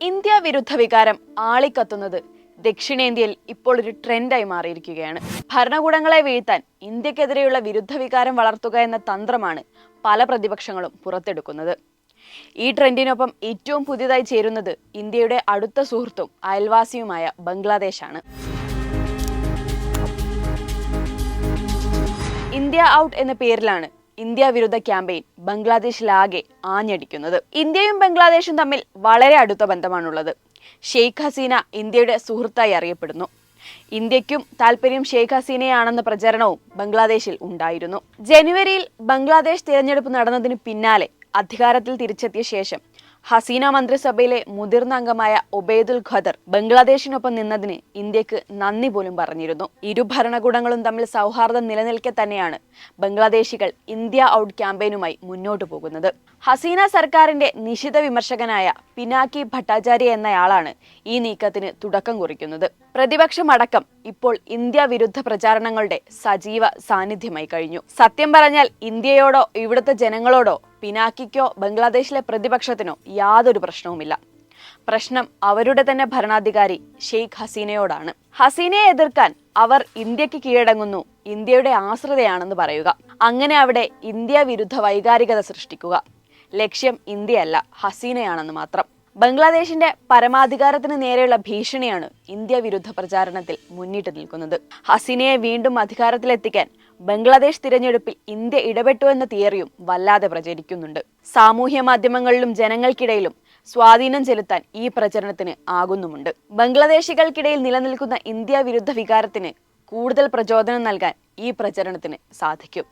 India വിരുദ്ധ വികാരം ആളിക്കത്തുന്നത് ദക്ഷിണേന്ത്യയിൽ ഇപ്പോൾ ഒരു ട്രെൻഡായി മാറിയിരിക്കുകയാണ്. ഭരണകൂടങ്ങളെ വീഴ്ത്താൻ ഇന്ത്യക്കെതിരെയുള്ള വിരുദ്ധ വികാരം വളർത്തുക എന്ന തന്ത്രമാണ് പല പ്രതിപക്ഷങ്ങളും പുറത്തെടുക്കുന്നത്. ഈ ട്രെൻഡിനൊപ്പം ഏറ്റവും പുതിയതായി ചേരുന്നത് ഇന്ത്യയുടെ അടുത്ത സുഹൃത്തും അയൽവാസിയുമായ ബംഗ്ലാദേശാണ്. ഇന്ത്യ ഔട്ട് എന്ന പേരിലാണ് ഇന്ത്യ വിരുദ്ധ ക്യാമ്പയിൻ ബംഗ്ലാദേശിലാകെ ആഞ്ഞടിക്കുന്നത്. ഇന്ത്യയും ബംഗ്ലാദേശും തമ്മിൽ വളരെ അടുത്ത ബന്ധമാണുള്ളത്. ഷെയ്ഖ് ഹസീന ഇന്ത്യയുടെ സുഹൃത്തായി അറിയപ്പെടുന്നു. ഇന്ത്യക്കും താല്പര്യം ഷെയ്ഖ് ഹസീനയാണെന്ന പ്രചരണവും ബംഗ്ലാദേശിൽ ഉണ്ടായിരുന്നു. ജനുവരിയിൽ ബംഗ്ലാദേശ് തിരഞ്ഞെടുപ്പ് നടന്നതിന് പിന്നാലെ അധികാരത്തിൽ തിരിച്ചെത്തിയ ശേഷം ഹസീന മന്ത്രിസഭയിലെ മുതിർന്ന അംഗമായ ഒബേദുൽ ഖദർ ബംഗ്ലാദേശിനൊപ്പം നിന്നതിന് ഇന്ത്യയ്ക്ക് നന്ദി പോലും പറഞ്ഞിരുന്നു. ഇരു ഭരണകൂടങ്ങളും തമ്മിൽ സൗഹാർദ്ദം നിലനിൽക്കെ തന്നെയാണ് ബംഗ്ലാദേശികൾ ഇന്ത്യ ഔട്ട് ക്യാമ്പയിനുമായി മുന്നോട്ടു പോകുന്നത്. ഹസീന സർക്കാരിന്റെ നിശിത വിമർശകനായ പിനാക്കി ഭട്ടാചാര്യ എന്നയാളാണ് ഈ നീക്കത്തിന് തുടക്കം കുറിക്കുന്നത്. പ്രതിപക്ഷമടക്കം ഇപ്പോൾ ഇന്ത്യ വിരുദ്ധ പ്രചാരണങ്ങളുടെ സജീവ സാന്നിധ്യമായി കഴിഞ്ഞു. സത്യം പറഞ്ഞാൽ ഇന്ത്യയോടോ ഇവിടുത്തെ ജനങ്ങളോടോ പിനാക്കിക്കോ ബംഗ്ലാദേശിലെ പ്രതിപക്ഷത്തിനോ യാതൊരു പ്രശ്നവുമില്ല. പ്രശ്നം അവരുടെ തന്നെ ഭരണാധികാരി ഷെയ്ഖ് ഹസീനയോടാണ്. ഹസീനയെ എതിർക്കാൻ അവർ ഇന്ത്യയ്ക്ക് കീഴടങ്ങുന്നു ഇന്ത്യയുടെ ആശ്രിതയാണെന്ന് പറയുക. അങ്ങനെ അവിടെ ഇന്ത്യ വിരുദ്ധ വൈകാരികത സൃഷ്ടിക്കുക. ലക്ഷ്യം ഇന്ത്യയല്ല ഹസീനയാണെന്ന് മാത്രം. ബംഗ്ലാദേശിന്റെ പരമാധികാരത്തിന് നേരെയുള്ള ഭീഷണിയാണ് ഇന്ത്യ വിരുദ്ധ പ്രചാരണത്തിൽ മുന്നിട്ട് നിൽക്കുന്നത്. ഹസീനയെ വീണ്ടും അധികാരത്തിലെത്തിക്കാൻ ബംഗ്ലാദേശ് തിരഞ്ഞെടുപ്പിൽ ഇന്ത്യ ഇടപെട്ടു എന്ന തിയറിയും വല്ലാതെ പ്രചരിക്കുന്നുണ്ട്. സാമൂഹ്യ മാധ്യമങ്ങളിലും ജനങ്ങൾക്കിടയിലും സ്വാധീനം ചെലുത്താൻ ഈ പ്രചരണത്തിന് ആകുന്നുമുണ്ട്. ബംഗ്ലാദേശികൾക്കിടയിൽ നിലനിൽക്കുന്ന ഇന്ത്യ വിരുദ്ധ വികാരത്തിന് കൂടുതൽ പ്രചോദനം നൽകാൻ ഈ പ്രചരണത്തിന് സാധിക്കും.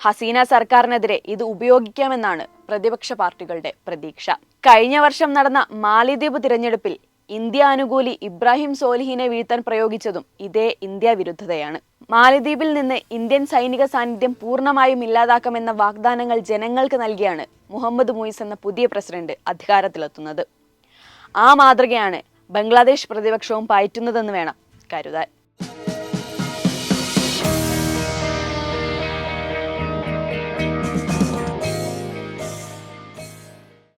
ഹസീന സർക്കാരിനെതിരെ ഇത് ഉപയോഗിക്കാമെന്നാണ് പ്രതിപക്ഷ പാർട്ടികളുടെ പ്രതീക്ഷ. കഴിഞ്ഞ വർഷം നടന്ന മാലിദ്വീപ് തിരഞ്ഞെടുപ്പിൽ ഇന്ത്യ അനുകൂലി ഇബ്രാഹിം സോലിഹിനെ വീഴ്ത്താൻ പ്രയോഗിച്ചതും ഇതേ ഇന്ത്യ വിരുദ്ധതയാണ്. മാലിദ്വീപിൽ നിന്ന് ഇന്ത്യൻ സൈനിക സാന്നിധ്യം പൂർണമായും ഇല്ലാതാക്കുമെന്ന വാഗ്ദാനങ്ങൾ ജനങ്ങൾക്ക് നൽകിയാണ് മുഹമ്മദ് മുയിസ് എന്ന പുതിയ പ്രസിഡന്റ് അധികാരത്തിലെത്തുന്നത്. ആ മാതൃകയാണ് ബംഗ്ലാദേശ് പ്രതിപക്ഷവും പയറ്റുന്നതെന്ന് വേണം കരുതാൻ.